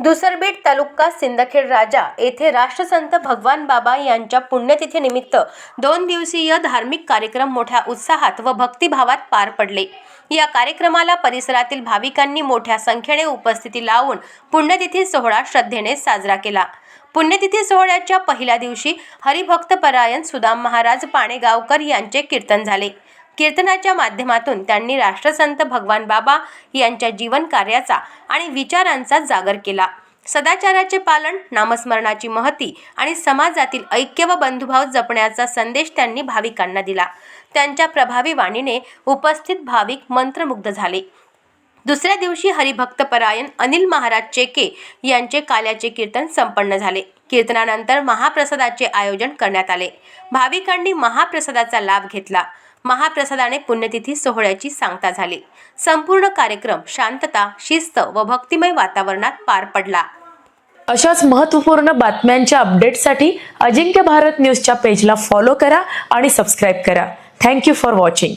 दुसरबीड तालुका सिंदखेड राजा येथे राष्ट्रसंत भगवान बाबा यांच्या पुण्यतिथीनिमित्त दोन दिवसीय धार्मिक कार्यक्रम मोठ्या उत्साहात व भक्तिभावात पार पडले. या कार्यक्रमाला परिसरातील भाविकांनी मोठ्या संख्येने उपस्थिती लावून पुण्यतिथी सोहळा श्रद्धेने साजरा केला. पुण्यतिथी सोहळ्याच्या पहिल्या दिवशी हरिभक्तपरायण सुदाम महाराज पाणेगावकर यांचे कीर्तन झाले. कीर्तनाच्या माध्यमातून त्यांनी राष्ट्रसंत भगवान बाबा यांच्या जीवन कार्याचा आणि विचारांचा जागर केला. सदाचाराचे पालन नामस्मरणाची महती आणि समाजातील ऐक्य व बंधुभाव जपण्याचा संदेश त्यांनी भाविकांना दिला. त्यांच्या प्रभावी वाणीने उपस्थित भाविक मंत्रमुग्ध झाले. दुसऱ्या दिवशी हरिभक्तपरायण अनिल महाराज चेके यांचे काल्याचे कीर्तन संपन्न झाले. कीर्तनानंतर महाप्रसादाचे आयोजन करण्यात आले. भाविकांनी महाप्रसादाचा लाभ घेतला. महाप्रसादाने पुण्यतिथी सोहळ्याची सांगता झाली. संपूर्ण कार्यक्रम शांतता शिस्त व भक्तिमय वातावरणात पार पडला. अशाच महत्त्वपूर्ण बातम्यांच्या अपडेटसाठी अजिंक्य भारत न्यूजच्या पेजला फॉलो करा आणि सबस्क्राईब करा. Thank you for watching.